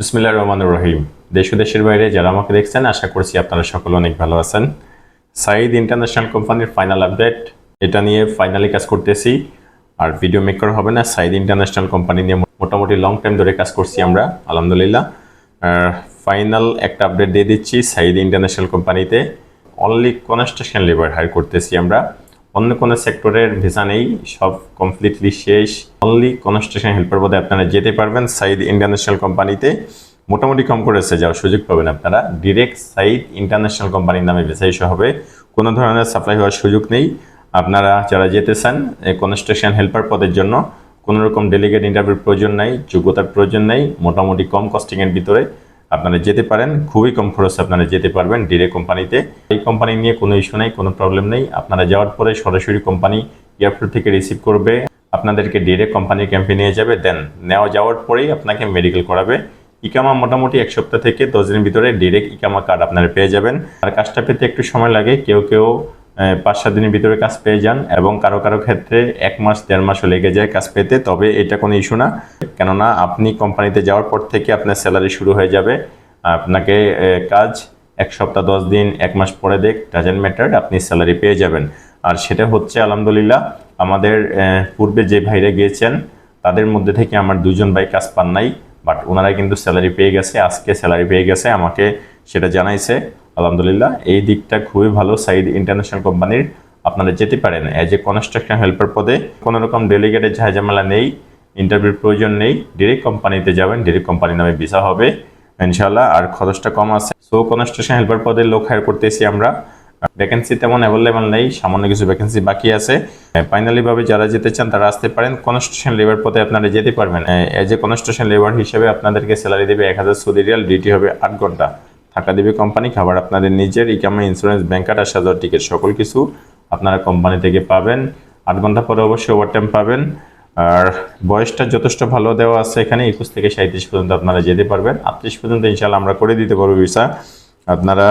বিসমিল্লাহ রহমান রহিম। দেশ দেশের বাইরে যারা আমাকে দেখছেন, আশা করছি আপনারা সকলে অনেক ভালো আছেন। সাইদ ইন্টারন্যাশনাল কোম্পানির ফাইনাল আপডেট, এটা নিয়ে ফাইনালি কাজ করতেছি। আর ভিডিও মেক করা হবে না সাইদ ইন্টারন্যাশনাল কোম্পানি নিয়ে মোটামুটি লং টাইম ধরে কাজ করছি আমরা, আলহামদুলিল্লাহ। ফাইনাল একটা আপডেট দিয়ে দিচ্ছি সাইদ ইন্টারন্যাশনাল কোম্পানিতে। অনলি কনস্ট্রাকশন লেবার হায়ার করতেছি আমরা। অন্য কোনো সেক্টরের ভিসা নেই, সব কমপ্লিটলি শেষ। অনলি কনস্ট্রাকশন হেল্পার পদে আপনারা যেতে পারবেন সাইদ ইন্টারন্যাশনাল কোম্পানিতে মোটামুটি কম করেছে যাওয়ার সুযোগ পাবেন আপনারা। ডিরেক্ট সাইদ ইন্টারন্যাশনাল কোম্পানির নামে ভিসা হবে। কোনো ধরনের সাপ্লাই হওয়ার সুযোগ নেই। আপনারা যারা যেতে চান কনস্ট্রাকশন হেল্পার পদের জন্য কোনো রকম ডেলিগেট ইন্টারভিউর প্রয়োজন নাই, যোগ্যতার প্রয়োজন নেই, মোটামুটি কম কস্টিংয়ের ভিতরে। আপনারা যেতে পারেন, খুবই কম খরচে আপনারা যেতে পারবেন ডিরেক্ট কোম্পানিতে। এই কোম্পানি নিয়ে কোনো ইস্যু নেই, কোনো প্রবলেম নেই। আপনারা যাওয়ার পরে সরাসরি কোম্পানি এয়ারপোর্ট থেকে রিসিভ করবে, আপনাদেরকে ডিরেক্ট কোম্পানির ক্যাম্পে নিয়ে যাবে দেন নেওয়া যাওয়ার পরেই আপনাকে মেডিকেল করাবে। ইকামা মোটামুটি এক সপ্তাহ থেকে দশ দিনের ভিতরে ডিরেক্ট ইকামা কার্ড আপনারা পেয়ে যাবেন। আর কাজটা পেতে একটু সময় লাগে, কেউ কেউ পাঁচ, সাত দিনের ভিতরে কাজ পেয়ে যান এবং কারও কারও ক্ষেত্রে এক মাস, দেড় মাসও লেগে যায় কাজ পেতে, তবে এটা কোনো ইস্যু না। কেননা আপনি কোম্পানিতে যাওয়ার পর থেকে আপনার স্যালারি শুরু হয়ে যাবে। আপনাকে কাজ এক সপ্তাহ, দশ দিন, এক মাস পরে দেখ, ডাজেন্ট ম্যাটার, আপনি স্যালারি পেয়ে যাবেন। আর সেটা হচ্ছে, আলহামদুলিল্লাহ, আমাদের পূর্বে যে ভাইরা গিয়েছেন, তাদের মধ্যে থেকে আমার দুজন ভাই কাজ পান নাই, বাট ওনারা কিন্তু স্যালারি পেয়ে গেছে, আজকে স্যালারি পেয়ে গেছে, আমাকে সেটা জানাইছে। আলহামদুলিল্লাহ, এই দিকটা খুবই ভালো। সাইড ইন্টারন্যাশনাল কোম্পানির আপনারা যেতে পারেন। অ্যাজ এ কনস্ট্রাকশন হেল্পার পদে কোনো রকম ডেলিগেটের ঝামেলা নেই ইন্টারভিউর প্রয়োজন নেই ডিরেক্ট কোম্পানিতে যাবেন ডিরেক্ট কোম্পানির নামে ভিসা হবে ইনশাল্লাহ আর খরচটা কম আছে। সো কনস্ট্রাকশন হেল্পার পদে লোক হায়ার করতেছি আমরা। ভ্যাকেন্সি তেমন অ্যাভেলেবেল নেই, সামান্য কিছু ভ্যাকেন্সি বাকি আছে। ফাইনালি ভাবে যারা যেতে চান, তারা আসতে পারেন। কনস্ট্রাকশন লেবার পদে আপনারা যেতে পারবেন। এজ এ কনস্ট্রাকশন লেবার হিসেবে আপনাদেরকে স্যালারি দেবে এক হাজার সৌদি রিয়াল ডিউটি হবে আট ঘণ্টা। টাকা দেবে কোম্পানি, খাবার আপনাদের নিজের ইকামা ইন্স্যুরেন্স ব্যাংক আর সাজার টিকিট সকল কিছু আপনারা কোম্পানি থেকে পাবেন। আট ঘণ্টা পরে অবশ্যই ওভারটাইম পাবেন। আর বয়সটা যথেষ্ট ভালো দেওয়া আছে এখানে, একুশ থেকে সাঁত্রিশ পর্যন্ত আপনারা যেতে পারবেন। আটত্রিশ পর্যন্ত ইনশাল্লাহ আমরা করে দিতে পারব ভিসা আপনারা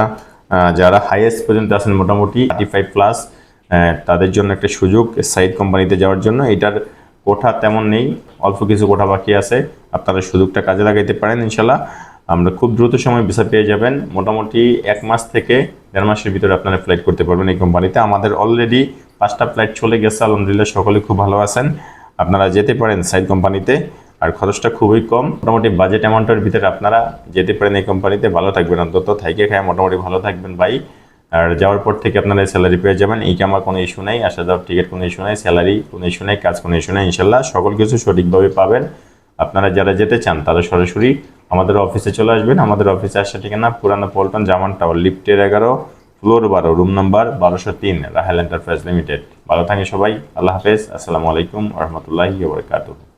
যারা হাইয়েস্ট পর্যন্ত আছেন মোটামুটি থার্টি ফাইভ প্লাস তাদের জন্য একটা সুযোগ সাইড কোম্পানিতে যাওয়ার জন্য। এটার কোঠা তেমন নেই, অল্প কিছু কোঠা বাকি আছে। আপনারা সুযোগটা কাজে লাগাইতে পারেন ইনশাল্লাহ আমরা খুব দ্রুত সময় ভিসা পেয়ে যাবেন। মোটামুটি এক মাস থেকে দেড় মাসের ভিতরে আপনারা ফ্লাইট করতে পারবেন এই কোম্পানিতে আমাদের অলরেডি পাঁচটা ফ্লাইট চলে গেছে, আলহামদুলিল্লাহ সকলে খুব ভালো আছেন। আপনারা যেতে পারেন সাইড কোম্পানিতে আর খরচটা খুবই কম। মোটামুটি বাজেট অ্যামাউন্টের ভিতরে আপনারা যেতে পারেন এই কোম্পানিতে ভালো থাকবেন অন্তত, থাইকে খায়, মোটামুটি ভালো থাকবেন ভাই আর যাওয়ার পর থেকে আপনারা স্যালারি পেয়ে যাবেন। এই আমার কোনো ইস্যু নেই, আসা যাওয়ার টিকিট কোনো ইস্যু নেই স্যালারি কোনো ইস্যু নেই, কাজ কোনো ইস্যু নেই, ইনশাল্লাহ। সকল কিছু সঠিকভাবে পাবেন। আপনারা যারা যেতে চান, তারা সরাসরি আমাদের অফিসে চলে আসবেন, আমাদের অফিসে আসা ঠিকানা পুরানো পল্টন জামান টাওয়ার লিফটের এগারো ফ্লোর বারো রুম নাম্বার বারোশো তিন, রাহেল এন্টারপ্রাইজ লিমিটেড ভালো থাকে সবাই, আল্লাহ হাফেজ, আসসালামু আলাইকুম রহমতুল্লাহি বরকাতুহ।